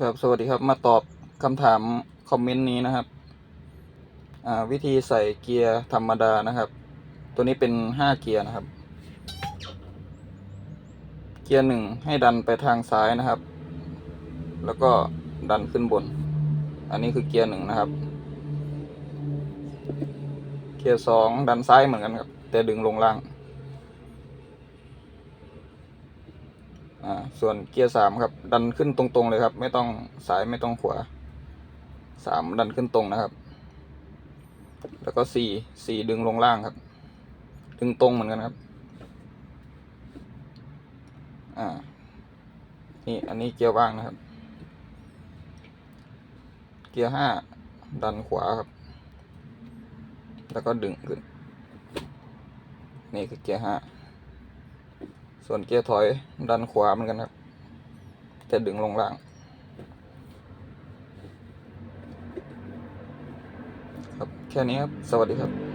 ครับสวัสดีครับมาตอบคำถามคอมเมนต์นี้นะครับวิธีใส่เกียร์ธรรมดานะครับ ตัวนี้เป็นห้าเกียร์นะครับ เกียร์หนึ่งให้ดันไปทางซ้ายนะครับ แล้วก็ดันขึ้นบน อันนี้คือเกียร์หนึ่งนะครับ เกียร์สองดันซ้ายเหมือนกันครับ แต่ดึงลงล่าง อ่าส่วนเกียร์สามครับ ดันขึ้นตรงๆเลยครับ ไม่ต้องสายไม่ต้องขวาสามดันขึ้นตรงนะครับ แล้วก็สี่สี่ดึงลงล่างครับ ดึงตรงเหมือนกันครับ อ่า นี่อันนี้เกียร์ว่างนะครับ เกียร์ห้าดันขวาครับ แล้วก็ดึงขึ้น นี่คือเกียร์ห้า ส่วนเกียร์ถอยดันขวาเหมือนกันครับแต่ดึงลงล่าง ครับ แค่นี้ครับ สวัสดีครับ